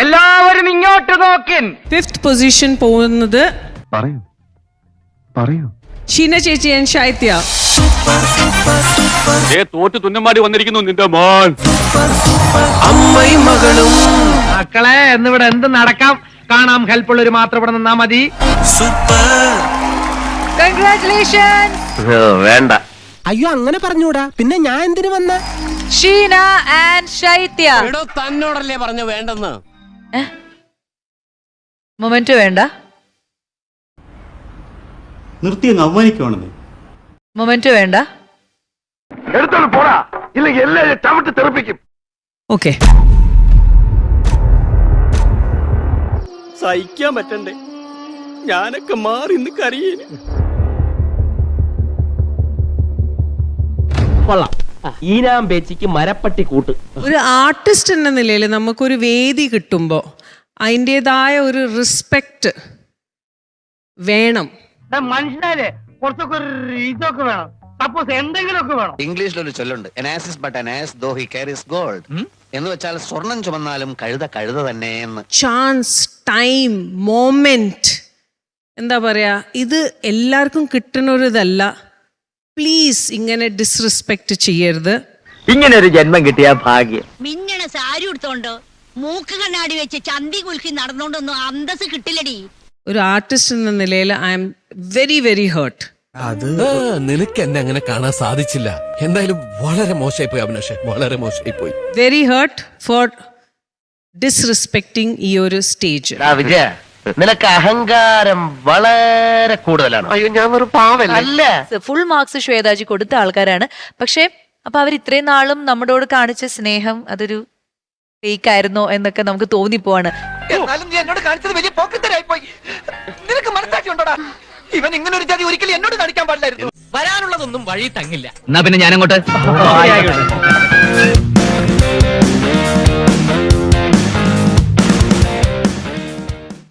എല്ലാവരും ഇങ്ങോട്ട് നോക്കിൻ. Fifth position പോകുന്നത് പറയൂ. പറയൂ. ഷീന ചേച്ചി ഞാൻ ശൈത്യ. ഏ തോറ്റ് തുന്നമാടി വന്നിരിക്കുന്നു നിന്റെ മോൻ. മക്കളെ എന്നിവിടെ എന്ത് നടക്കാം? കാണാം ഹെൽപ്പ് ഉള്ളവർ മാത്രം ഇവിടെ നിന്നാ മതി. വേണ്ട. അയ്യോ അങ്ങനെ പറഞ്ഞൂടാ. പിന്നെ ഞാൻ എന്തിനു വന്ന? ഷീന ആൻഡ് ശൈത്യ. തന്നോടല്ലേ പറഞ്ഞു വേണ്ടെന്ന്. മൊമെന്റ് വേണ്ട. നിർത്തി അങ്ങ് അവമാനിക്കുവാണെന്നേ. മൊമെന്റ് വേണ്ട. എടുത്തോണ്ട് പോടാ. ഇല്ലെങ്കിൽ എല്ലാവരും ചവിട്ട് തെറിപ്പിക്കും. ഓക്കെ. സഹിക്കാൻ പറ്റണ്ടേ. ഞാനൊക്കെ മാറി ഇന്ന് കരയേന്. കൊള്ളാം. ഈനാം പേച്ചിക്ക് മരപ്പട്ടി കൂട്ട്. ഒരു ആർട്ടിസ്റ്റ് എന്ന നിലയിൽ നമുക്കൊരു വേദി കിട്ടുമ്പോ അതിന്റെതായ ഒരു റിസ്പെക്റ്റ് വേണം. മനുഷ്യരെ കുറച്ചൊക്കെ ഒരു ഇതൊക്കെ വേണം. സപ്പോസ് എന്തെങ്കിലുമൊക്കെ വേണം. ഇംഗ്ലീഷിലൊരു ചൊല്ലുണ്ട്. An ass is but an ass though he carries gold എന്ന് വെച്ചാൽ സ്വർണം ചുമന്നാലും കഴുത കഴുത തന്നെ എന്ന്. ചാൻസ് ടൈം മോമെന്റ് എന്താ പറയാ? ഇത് എല്ലാവർക്കും കിട്ടുന്ന ഒരു ഇതല്ല. പ്ലീസ് ഇങ്ങനെ ഡിസ്റെസ്പെക്ട് ചെയ്യരുത്. ഇങ്ങനെ ഒരു ജന്മം കിട്ടിയ ഭാഗ്യം. മിന്നണ സാരി ഉടുത്തോണ്ട് മൂക്ക് കണ്ണാടി വെച്ച് ചന്തി കുലുക്കി നടന്നോണ്ടൊന്നും അന്തസ് കിട്ടില്ലടി. ഒരു ആർട്ടിസ്റ്റ് എന്ന നിലയിൽ I am very very hurt അത് നിനക്ക് എന്നെ അങ്ങനെ കാണാൻ സാധിച്ചില്ല. എന്തായാലും വളരെ മോശമായി പോയി അഭിനഷ് വളരെ മോശമായി പോയി. വെരി ഹേർട്ട് ഫോർ ഡിസ്റെസ്പെക്ടിങ് ഈ ഒരു സ്റ്റേജ് വിജയ നിനക്ക് അഹങ്കാരം വളരെ കൂടുതലാണ്. അയ്യോ ഞാൻ ഒരു പാവല്ല? അല്ല. ഫുൾ മാർക്സ് ശ്വേതാജി കൊടുത്ത ആൾക്കാരാണ്. പക്ഷെ അപ്പൊ അവർ ഇത്രയും നാളും നമ്മളോട് കാണിച്ച സ്നേഹം അതൊരു ഫേക്ക് ആയിരുന്നോ എന്നൊക്കെ നമുക്ക് തോന്നിപ്പോവാണ്. എന്നാലും നീ എന്നോട് കാണിച്ചത് വലിയ പോക്കത്തരായി പോയി നിനക്ക് മനസ്സാക്ഷി ഉണ്ടോടാ ഇവൻ ഇങ്ങനെ ഒരു ജാതി ഒരിക്കലും എന്നോട് കാണിക്കാൻ പാടില്ലായിരുന്നു. വരാനുള്ളതൊന്നും വഴി തങ്ങില്ല. എന്നാ പിന്നെ ഞാനങ്ങോട്ട്?